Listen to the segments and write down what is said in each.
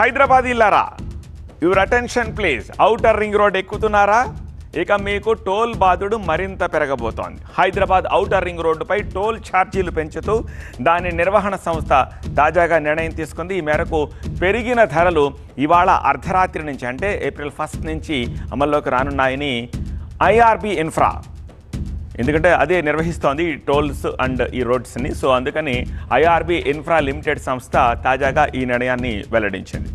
Hyderabad ఇల్లారా? Your attention please outer ring road ఎక్కుతున్నారా? ఇక మీకు toll బాధుడు మరింత పెరగబోతోంది. హైదరాబాద్ ఔటర్ రింగ్ రోడ్డుపై టోల్ ఛార్జీలు పెంచుతూ దాని నిర్వహణ సంస్థ తాజాగా నిర్ణయం తీసుకుంది. ఈ మేరకు పెరిగిన ధరలు ఇవాళ అర్ధరాత్రి నుంచి అంటే ఏప్రిల్ ఫస్ట్ నుంచి అమల్లోకి రానున్నాయని ఐఆర్బి ఇన్ఫ్రా ఎందుకంటే అదే నిర్వహిస్తోంది ఈ టోల్స్ అండ్ ఈ రోడ్స్ని. సో అందుకని ఐఆర్బి ఇన్ఫ్రా లిమిటెడ్ సంస్థ తాజాగా ఈ నిర్ణయాన్ని వెల్లడించింది.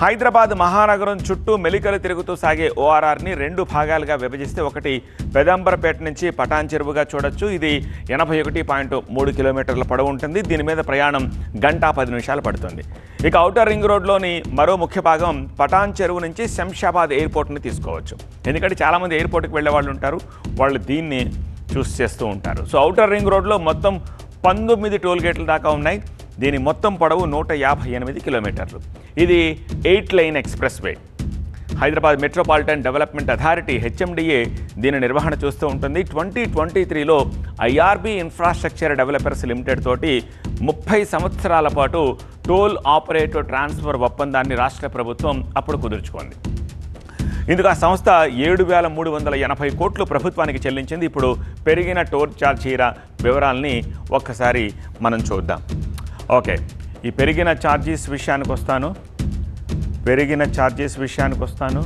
హైదరాబాద్ మహానగరం చుట్టూ మెలికలు తిరుగుతూ సాగే ఓఆర్ఆర్ని రెండు భాగాలుగా విభజిస్తే ఒకటి పెదంబరపేట నుంచి పటాన్ చెరువుగా చూడొచ్చు. ఇది ఎనభై ఒకటి పాయింట్ మూడు కిలోమీటర్ల పొడవు ఉంటుంది. దీని మీద ప్రయాణం గంట పది నిమిషాలు పడుతుంది. ఇక అవుటర్ రింగ్ రోడ్లోని మరో ముఖ్య భాగం పటాన్ చెరువు నుంచి శంషాబాద్ ఎయిర్పోర్ట్ని తీసుకోవచ్చు. ఎందుకంటే చాలామంది ఎయిర్పోర్ట్కి వెళ్ళే వాళ్ళు ఉంటారు. వాళ్ళు దీన్ని చూస్ చేస్తూ ఉంటారు. సో అవుటర్ రింగ్ రోడ్లో మొత్తం పంతొమ్మిది టోల్ గేట్ల దాకా ఉన్నాయి. దీని మొత్తం పొడవు నూట యాభై ఎనిమిది కిలోమీటర్లు. ఇది eight lane expressway. Hyderabad metropolitan development authority HMDA దీని నిర్వహణ చూస్తూ ఉంటుంది. ట్వంటీ ట్వంటీ త్రీలో ఐఆర్బి ఇన్ఫ్రాస్ట్రక్చర్ డెవలపర్స్ లిమిటెడ్ తోటి ముప్పై సంవత్సరాల పాటు టోల్ ఆపరేటర్ ట్రాన్స్ఫర్ ఒప్పందాన్ని రాష్ట్ర ప్రభుత్వం అప్పుడు కుదుర్చుకుంది. ఇందుకు ఆ సంస్థ ఏడు వేల మూడు వందల ఎనభై కోట్లు ప్రభుత్వానికి చెల్లించింది. ఇప్పుడు పెరిగిన టోల్ ఛార్జీల వివరాల్ని ఒక్కసారి మనం చూద్దాం. ఓకే. ఈ పెరిగిన ఛార్జీస్ విషయానికి వస్తాను పెరిగిన ఛార్జెస్ విషయానికి వస్తాను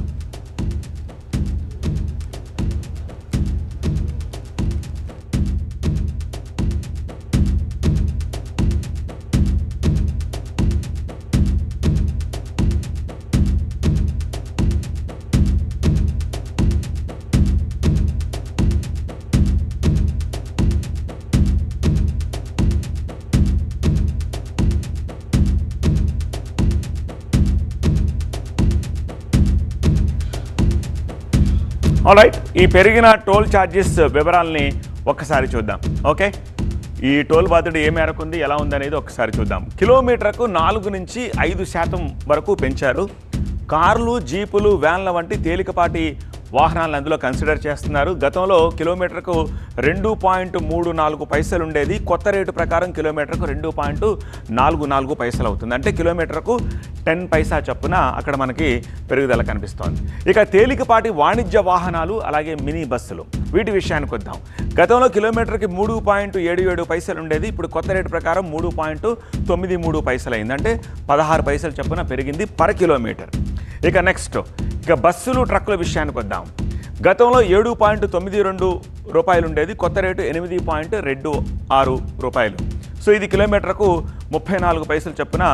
రైట్ ఈ పెరిగిన టోల్ ఛార్జెస్ వివరాల్ని ఒక్కసారి చూద్దాం. ఓకే? ఈ టోల్ బాధ్యత ఏ మేరకు ఉంది ఎలా ఉంది అనేది ఒకసారి చూద్దాం. కిలోమీటర్కు నాలుగు నుంచి ఐదు శాతం వరకు పెంచారు. కార్లు జీపులు వ్యాన్ల వంటి తేలికపాటి వాహనాలను అందులో కన్సిడర్ చేస్తున్నారు. గతంలో కిలోమీటర్కు రెండు పాయింట్ మూడు నాలుగు పైసలు ఉండేది. కొత్త రేటు ప్రకారం కిలోమీటర్కు రెండు పాయింట్ నాలుగు నాలుగు పైసలు అవుతుంది. అంటే కిలోమీటర్కు టెన్ పైసా చొప్పున అక్కడ మనకి పెరుగుదల కనిపిస్తోంది. ఇక తేలికపాటి వాణిజ్య వాహనాలు అలాగే మినీ బస్సులు. వీటి విషయానికి వద్దాం. గతంలో కిలోమీటర్కి మూడు పాయింట్ ఏడు ఏడు పైసలు ఉండేది. ఇప్పుడు కొత్త రేటు ప్రకారం మూడు పాయింట్ తొమ్మిది మూడు పైసలు అయింది అంటే పదహారు పైసలు చొప్పున పెరిగింది పర్ కిలోమీటర్. ఇక నెక్స్ట్ ఇక బస్సులు ట్రక్కుల విషయానికి వద్దాం. గతంలో ఏడు పాయింట్ తొమ్మిది రెండు రూపాయలు ఉండేది కొత్త రేటు ఎనిమిది పాయింట్ రెండు ఆరు రూపాయలు. సో ఇది కిలోమీటర్కు ముప్పై నాలుగు పైసలు చొప్పున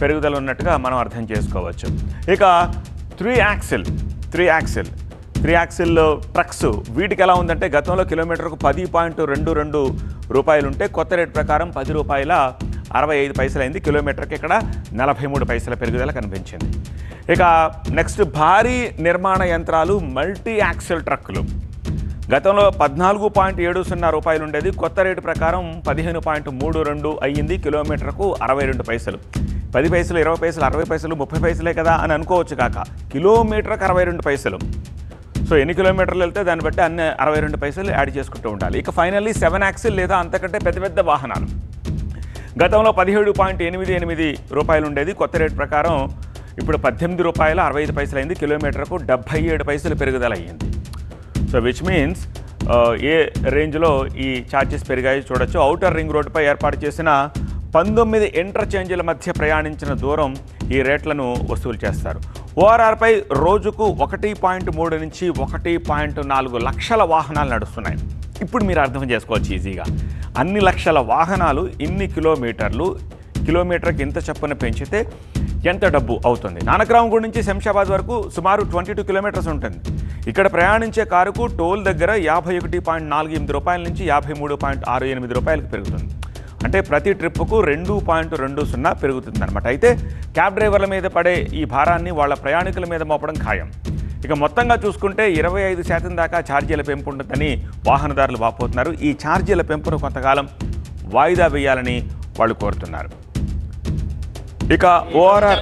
పెరుగుదల ఉన్నట్టుగా మనం అర్థం చేసుకోవచ్చు. ఇక three axle three axle three axle trucks వీటికి ఎలా ఉందంటే గతంలో కిలోమీటర్కు పది పాయింట్ రెండు రెండు రూపాయలు ఉంటే కొత్త రేటు ప్రకారం పది రూపాయల అరవై ఐదు పైసలైంది. కిలోమీటర్కి ఇక్కడ నలభై మూడు పైసల పెరుగుదల కనిపించింది. ఇక నెక్స్ట్ భారీ నిర్మాణ యంత్రాలు మల్టీ యాక్సిల్ ట్రక్కులు. గతంలో పద్నాలుగు పాయింట్ ఏడు సున్నా రూపాయలు ఉండేది కొత్త రేటు ప్రకారం పదిహేను పాయింట్ మూడు రెండు అయ్యింది. కిలోమీటర్కు అరవై రెండు పైసలు. పది పైసలు ఇరవై పైసలు అరవై పైసలు ముప్పై పైసలే కదా అని అనుకోవచ్చు కాక కిలోమీటర్కి అరవై రెండు పైసలు. సో ఎన్ని కిలోమీటర్లు వెళ్తే దాన్ని బట్టి అన్ని అరవై రెండు పైసలు యాడ్ చేసుకుంటూ ఉండాలి. ఇక ఫైనల్లీ సెవెన్ యాక్సిల్ లేదా అంతకంటే పెద్ద పెద్ద వాహనాలు. గతంలో పదిహేడు పాయింట్ ఎనిమిది ఎనిమిది రూపాయలు ఉండేది కొత్త రేటు ప్రకారం ఇప్పుడు పద్దెనిమిది రూపాయల అరవై ఐదు పైసలు అయింది కిలోమీటర్కు డెబ్బై ఏడు పైసలు పెరుగుదల అయ్యింది సో విచ్ మీన్స్ uh, ఏ రేంజ్లో ఈ ఛార్జెస్ పెరిగాయి చూడొచ్చు. ఔటర్ రింగ్ రోడ్డుపై ఏర్పాటు చేసిన పంతొమ్మిది ఇంటర్చేంజ్ల మధ్య ప్రయాణించిన దూరం ఈ రేట్లను వసూలు చేస్తారు. ఓఆర్ఆర్పై రోజుకు ఒకటి పాయింట్ మూడు నుంచి ఒకటి పాయింట్ నాలుగు లక్షల వాహనాలు నడుస్తున్నాయి. ఇప్పుడు మీరు అర్థం చేసుకోవచ్చు ఈజీగా. అన్ని లక్షల వాహనాలు ఇన్ని కిలోమీటర్లు కిలోమీటర్కి ఇంత చప్పున పెంచితే ఎంత డబ్బు అవుతుంది? నానక్రామగూడ నుంచి శంషాబాద్ వరకు సుమారు ట్వంటీ టూ కిలోమీటర్స్ ఉంటుంది. ఇక్కడ ప్రయాణించే కారుకు టోల్ దగ్గర యాభై ఒకటి పాయింట్ నాలుగు ఎనిమిది రూపాయల నుంచి యాభై మూడు పాయింట్ ఆరు ఎనిమిది రూపాయలకు పెరుగుతుంది. అంటే ప్రతి ట్రిప్పుకు రెండు పాయింట్ రెండు సున్నా పెరుగుతుంది అనమాట అయితే క్యాబ్ డ్రైవర్ల మీద పడే ఈ భారాన్ని వాళ్ళ ప్రయాణికుల మీద మోపడం ఖాయం. ఇక మొత్తంగా చూసుకుంటే ఇరవై ఐదు శాతం దాకా ఛార్జీల పెంపు ఉంటుందని వాహనదారులు వాపోతున్నారు. ఈ ఛార్జీల పెంపును కొంతకాలం వాయిదా వేయాలని వాళ్ళు కోరుతున్నారు. ఇక ఓఆర్ఆర్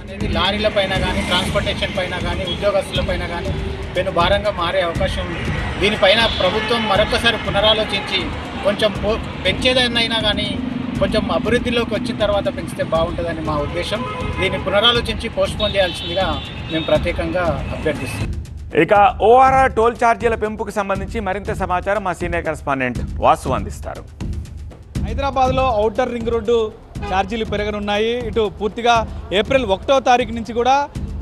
అనేది లారీల పైన కానీ ట్రాన్స్పోర్టేషన్ పైన కానీ ఉద్యోగస్తుల పైన కానీ పెను భారంగా మారే అవకాశం ఉంది. దీనిపైన ప్రభుత్వం మరొకసారి పునరాలోచించి కొంచెం పో- పెంచేదైనా కానీ కొంచెం అభివృద్ధిలోకి వచ్చిన తర్వాత పెంచితే బాగుంటుందని మా ఉద్దేశం. దీన్ని పునరాలోచించి పోస్ట్పోన్ చేయాల్సిందిగా మేము ప్రత్యేకంగా అభ్యర్థిస్తున్నాం. ఇక ఓఆర్ఆర్ టోల్ ఛార్జీల పెంపుకు సంబంధించి మరింత సమాచారం మా సీనియర్ కరెస్పాండెంట్ వాసు అందిస్తారు. హైదరాబాద్లో ఔటర్ రింగ్ రోడ్డు ఛార్జీలు పెరగనున్నాయి. ఇటు పూర్తిగా ఏప్రిల్ ఒకటో తారీఖు నుంచి కూడా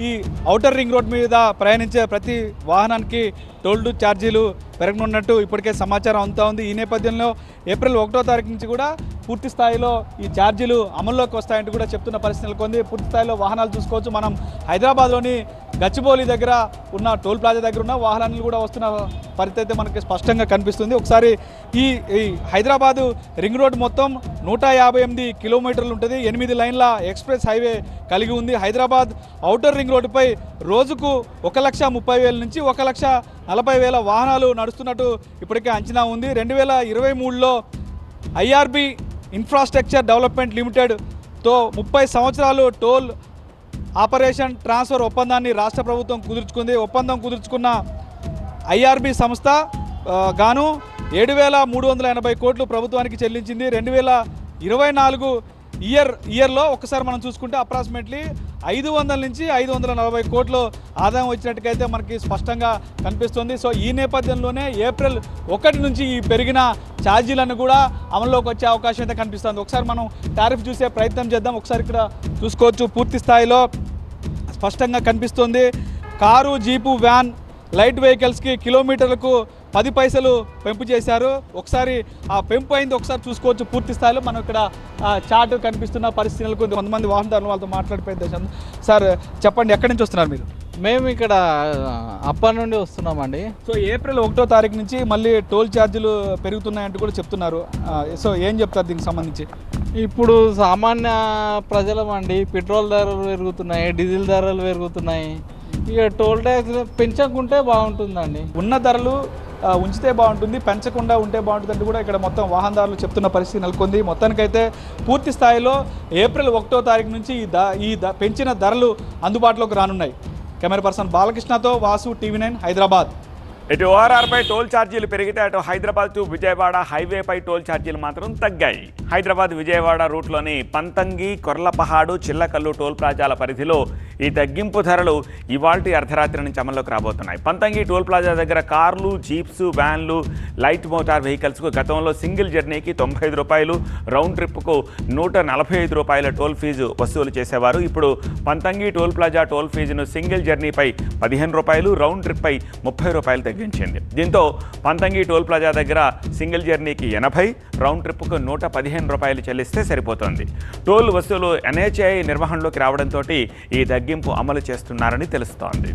ఈ ఔటర్ రింగ్ రోడ్ మీద ప్రయాణించే ప్రతి వాహనానికి టోల్ ఛార్జీలు పెరగనున్నట్టు ఇప్పటికే సమాచారం అంతా ఉంది. ఈ నేపథ్యంలో ఏప్రిల్ ఒకటో తారీఖు నుంచి కూడా పూర్తి స్థాయిలో ఈ ఛార్జీలు అమల్లోకి వస్తాయంటూ కూడా చెప్తున్న పరిస్థితి నెలకొంది. పూర్తి స్థాయిలో వాహనాలు చూసుకోవచ్చు. మనం హైదరాబాద్లోని గచ్చిబౌలి దగ్గర ఉన్న టోల్ ప్లాజా దగ్గర ఉన్న వాహనాలు కూడా వస్తున్న పరిస్థితి అయితే మనకి స్పష్టంగా కనిపిస్తుంది. ఒకసారి ఈ ఈ హైదరాబాదు రింగ్ రోడ్ మొత్తం నూట యాభై ఎనిమిది కిలోమీటర్లు ఉంటుంది. ఎనిమిది లైన్ల ఎక్స్ప్రెస్ హైవే కలిగి ఉంది. హైదరాబాద్ అవుటర్ రింగ్ రోడ్డుపై రోజుకు ఒక లక్ష ముప్పై వేల నుంచి ఒక లక్ష నలభై వేల వాహనాలు నడుస్తున్నట్టు ఇప్పటికే అంచనా ఉంది. రెండు వేల ఇరవై మూడులో ఐఆర్బి ఇన్ఫ్రాస్ట్రక్చర్ డెవలప్మెంట్ లిమిటెడ్తో ముప్పై సంవత్సరాలు టోల్ ఆపరేషన్ ట్రాన్స్ఫర్ ఒప్పందాన్ని రాష్ట్ర ప్రభుత్వం కుదుర్చుకుంది. ఒప్పందం కుదుర్చుకున్న ఐఆర్బి సంస్థ గాను ఏడు వేల మూడు వందల ఎనభై కోట్లు ప్రభుత్వానికి చెల్లించింది. రెండు వేల ఇరవై నాలుగు ఇయర్ ఇయర్లో ఒకసారి మనం చూసుకుంటే అప్రాక్సిమేట్లీ ఐదు వందల నుంచి ఐదు వందల నలభై కోట్లు ఆదాయం వచ్చినట్టుకైతే మనకి స్పష్టంగా కనిపిస్తుంది. సో ఈ నేపథ్యంలోనే ఏప్రిల్ ఒకటి నుంచి ఈ పెరిగిన ఛార్జీలను కూడా అమల్లోకి వచ్చే అవకాశం అయితే కనిపిస్తుంది. ఒకసారి మనం టారిఫ్ చూసే ప్రయత్నం చేద్దాం. ఒకసారి ఇక్కడ చూసుకోవచ్చు. పూర్తి స్థాయిలో స్పష్టంగా కనిపిస్తుంది. కారు జీపు వ్యాన్ లైట్ వెహికల్స్కి కిలోమీటర్లకు పది పైసలు పెంపు చేశారు. ఒకసారి ఆ పెంపు అయింది. ఒకసారి చూసుకోవచ్చు. పూర్తి స్థాయిలో మనం ఇక్కడ ఆ, చార్ట్ కనిపిస్తున్న పరిస్థితులకు కొంతమంది వాహనదారులు వాళ్ళతో మాట్లాడిపోయింది సార్ చెప్పండి. ఎక్కడి నుంచి వస్తున్నారు మీరు? మేము ఇక్కడ అప్పటి నుండి వస్తున్నామండి. సో ఏప్రిల్ ఒకటో తారీఖు నుంచి మళ్ళీ టోల్ ఛార్జీలు పెరుగుతున్నాయంటూ కూడా చెప్తున్నారు. సో ఏం చెప్తారు దీనికి సంబంధించి? ఇప్పుడు సామాన్య ప్రజలమండి పెట్రోల్ ధరలు పెరుగుతున్నాయి డీజిల్ ధరలు పెరుగుతున్నాయి. ఇక టోల్ ట్యాక్స్ పెంచకుంటే బాగుంటుందండి. ఉన్న ధరలు ఉంచితే బాగుంటుంది పెంచకుండా ఉంటే బాగుంటుంది అంటూ కూడా ఇక్కడ మొత్తం వాహనదారులు చెప్తున్న పరిస్థితి నెలకొంది. మొత్తానికైతే పూర్తి స్థాయిలో ఏప్రిల్ ఒకటో తారీఖు నుంచి ఈ ద ఈ ద పెంచిన ధరలు అందుబాటులోకి రానున్నాయి. Camera person బాలకృష్ణతో Vasu TV nine Hyderabad ఇటు ఓఆర్ఆర్పై టోల్ ఛార్జీలు పెరిగితే అటు హైదరాబాద్ టు విజయవాడ హైవేపై టోల్ ఛార్జీలు మాత్రం తగ్గాయి. హైదరాబాద్ విజయవాడ రూట్లోని పంతంగి కొర్లపహాడు చిల్లకల్లు టోల్ ప్లాజాల పరిధిలో ఈ తగ్గింపు ధరలు ఇవాల్టి అర్ధరాత్రి నుంచి అమల్లోకి రాబోతున్నాయి. పంతంగి టోల్ ప్లాజా దగ్గర కార్లు జీప్స్ వ్యాన్లు లైట్ మోటార్ వెహికల్స్కు గతంలో సింగిల్ జర్నీకి తొంభై ఐదు రూపాయలు రౌండ్ ట్రిప్కు నూట నలభై ఐదు రూపాయల టోల్ ఫీజు వసూలు చేసేవారు. ఇప్పుడు పంతంగి టోల్ ప్లాజా టోల్ ఫీజును సింగిల్ జర్నీపై పదిహేను రూపాయలు రౌండ్ ట్రిప్పై ముప్పై రూపాయలు తగ్గించింది దీంతో పంతంగి టోల్ ప్లాజా దగ్గర సింగిల్ జర్నీకి ఎనభై రౌండ్ ట్రిప్కు నూట పదిహేను రూపాయలు చెల్లిస్తే సరిపోతుంది. టోల్ వసూలు ఎన్హెచ్ఐ నిర్వహణలోకి రావడంతో ఈ తగ్గింపు అమలు చేస్తున్నారని తెలుస్తోంది.